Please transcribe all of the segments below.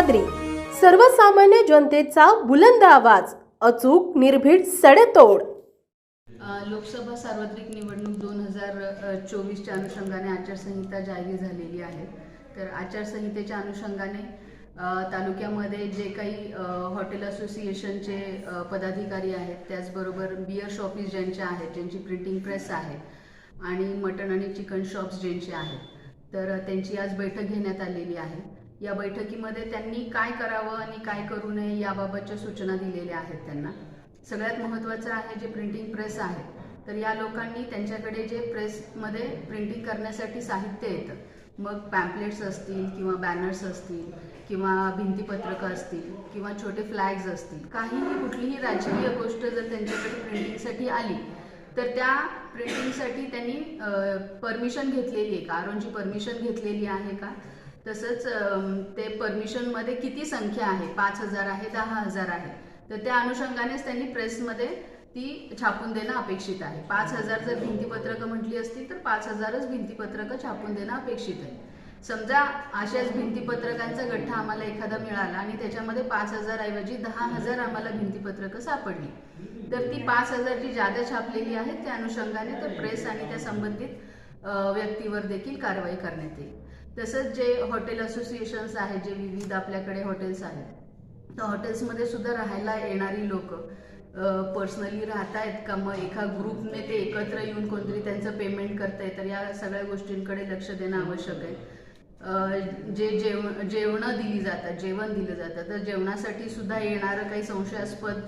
सह्याद्री सर्वसामान्य जनतेचा बुलंद आवाज अचूक निर्भीड सडेतोड. लोकसभा सार्वत्रिक निवडणूक दोन हजार चोवीसच्या अनुषंगाने आचारसंहिता जाहीर झालेली आहे. तर आचारसंहितेच्या अनुषंगाने तालुक्यामध्ये जे काही हॉटेल असोसिएशनचे पदाधिकारी आहेत त्याचबरोबर बियर शॉपीस ज्यांचे आहेत ज्यांची प्रिंटिंग प्रेस आहे आणि मटण आणि चिकन शॉप्स ज्यांचे आहेत. तर त्यांची आज बैठक घेण्यात आलेली आहे. या बैठकीमध्ये त्यांनी काय करावं आणि काय करू नये याबाबतच्या सूचना दिलेल्या आहेत त्यांना. सगळ्यात महत्त्वाचं आहे जे प्रिंटिंग प्रेस आहे तर या लोकांनी त्यांच्याकडे जे प्रेसमध्ये प्रिंटिंग करण्यासाठी साहित्य येतं. मग पॅम्पलेट्स असतील किंवा बॅनर्स असतील किंवा भिंतीपत्रकं असतील किंवा छोटे फ्लॅग्स असतील काहीही कुठलीही राजकीय गोष्ट जर त्यांच्याकडे प्रिंटिंगसाठी आली तर त्या प्रिंटिंगसाठी त्यांनी परमिशन घेतलेली आहे का? आरोंची परमिशन घेतलेली आहे का? तसंच ते परमिशनमध्ये किती संख्या आहे? पाच हजार आहे दहा हजार आहे. तर त्या अनुषंगानेच त्यांनी प्रेसमध्ये ती छापून देणं अपेक्षित आहे. पाच हजार जर भिंतीपत्रकं म्हटली असती तर पाच हजारच भिंतीपत्रकं छापून देणं अपेक्षित आहे. समजा अशाच भिंतीपत्रकांचा गठ्ठा आम्हाला एखादा मिळाला आणि त्याच्यामध्ये पाच हजारऐवजी दहा हजार आम्हाला भिंतीपत्रकं सापडली. तर ती पाच हजार जी जादा छापलेली आहेत त्या अनुषंगाने तर प्रेस आणि त्या संबंधित व्यक्तीवर देखील कारवाई करण्यात येईल. तसंच जे हॉटेल असोसिएशन्स आहेत जे विविध आपल्याकडे हॉटेल्स आहेत तर हॉटेल्समध्ये सुद्धा राहायला येणारी लोक पर्सनली राहत आहेत का? मग एका ग्रुपने ते एकत्र येऊन कोणतरी त्यांचं पेमेंट करतंय तर या सगळ्या गोष्टींकडे लक्ष देणं आवश्यक आहे. जे जेवण जेवणं दिली जातात जेवण दिलं जातं. तर जेवणासाठी सुद्धा येणारं काही संशयास्पद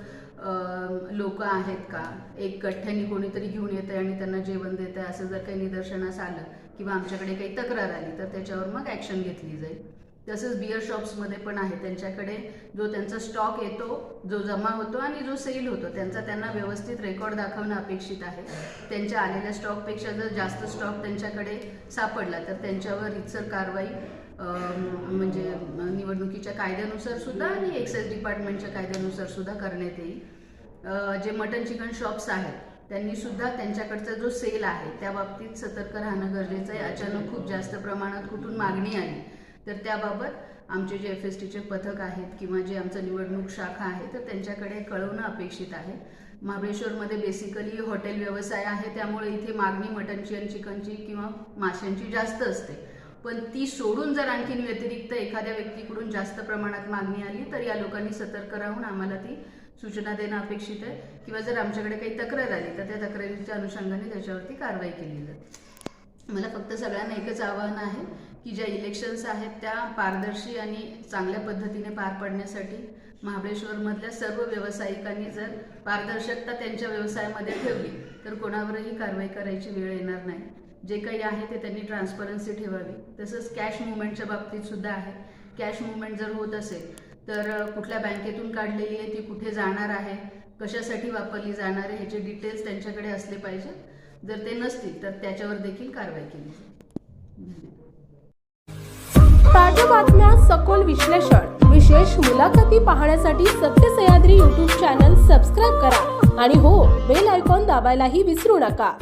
लोक आहेत का? एक गठ्ठ्याने कोणीतरी घेऊन येतं आणि त्यांना जेवण देत आहे असं जर काही निदर्शनास आलं किंवा आमच्याकडे काही तक्रार आली तर त्याच्यावर मग ॲक्शन घेतली जाईल. तसंच बियर शॉप्समध्ये पण आहे. त्यांच्याकडे जो त्यांचा स्टॉक येतो जो जमा होतो आणि जो सेल होतो त्यांचा त्यांना व्यवस्थित रेकॉर्ड दाखवणं अपेक्षित आहे. त्यांच्या आलेल्या स्टॉकपेक्षा जर जास्त स्टॉक त्यांच्याकडे सापडला तर त्यांच्यावर रितसर कारवाई म्हणजे निवडणुकीच्या कायद्यानुसार सुद्धा आणि एक्साईज डिपार्टमेंटच्या कायद्यानुसार सुद्धा करण्यात येईल. जे मटन चिकन शॉप्स आहेत त्यांनी सुद्धा त्यांच्याकडचा जो सेल आहे त्या बाबतीत सतर्क राहणं गरजेचं आहे. अचानक खूप जास्त प्रमाणात कुठून मागणी आली तर त्याबाबत आमचे जे एफ एस टीचे पथक आहेत किंवा जे आमचं निवडणूक शाखा आहे तर त्यांच्याकडे कळवणं अपेक्षित आहे. महाबळेश्वरमध्ये बेसिकली हॉटेल व्यवसाय आहे त्यामुळे इथे मागणी मटनची आणि चिकनची किंवा माशांची जास्त असते. पण ती सोडून जर आणखीन व्यतिरिक्त एखाद्या व्यक्तीकडून जास्त प्रमाणात मागणी आली तर या लोकांनी सतर्क राहून आम्हाला ती सूचना देणं अपेक्षित आहे. किंवा जर आमच्याकडे काही तक्रार आली तर त्या तक्रारीच्या अनुषंगाने त्याच्यावरती कारवाई केली जाते मला फक्त सगळ्यांना एकच आवाहन आहे की ज्या इलेक्शन्स आहेत त्या पारदर्शी आणि चांगल्या पद्धतीने पार पाडण्यासाठी महाबळेश्वरमधल्या सर्व व्यावसायिकांनी जर पारदर्शकता त्यांच्या व्यवसायामध्ये ठेवली तर कोणावरही कारवाई करायची वेळ येणार नाही. जे काही आहे ते त्यांनी ट्रान्सपरन्सी ठेवावी. तसंच कॅश मुवमेंटच्या बाबतीत सुद्धा आहे. कॅश मुवमेंट जर होत असेल तर कुठल्या बँकेतून काढलेली आहे ती कुठे जाणार आहे कशासाठी वापरली जाणार आहे ह्याचे डिटेल्स त्यांच्याकडे असले पाहिजेत. जर ते नसतील तर त्याच्यावर देखील कारवाई केली ताज्या बातम्या सखोल विश्लेषण विशेष मुलाखती पाहण्यासाठी सत्य सह्याद्री यूट्यूब चॅनल सबस्क्राईब करा. आणि हो बेल आयकॉन दाबायलाही विसरू नका.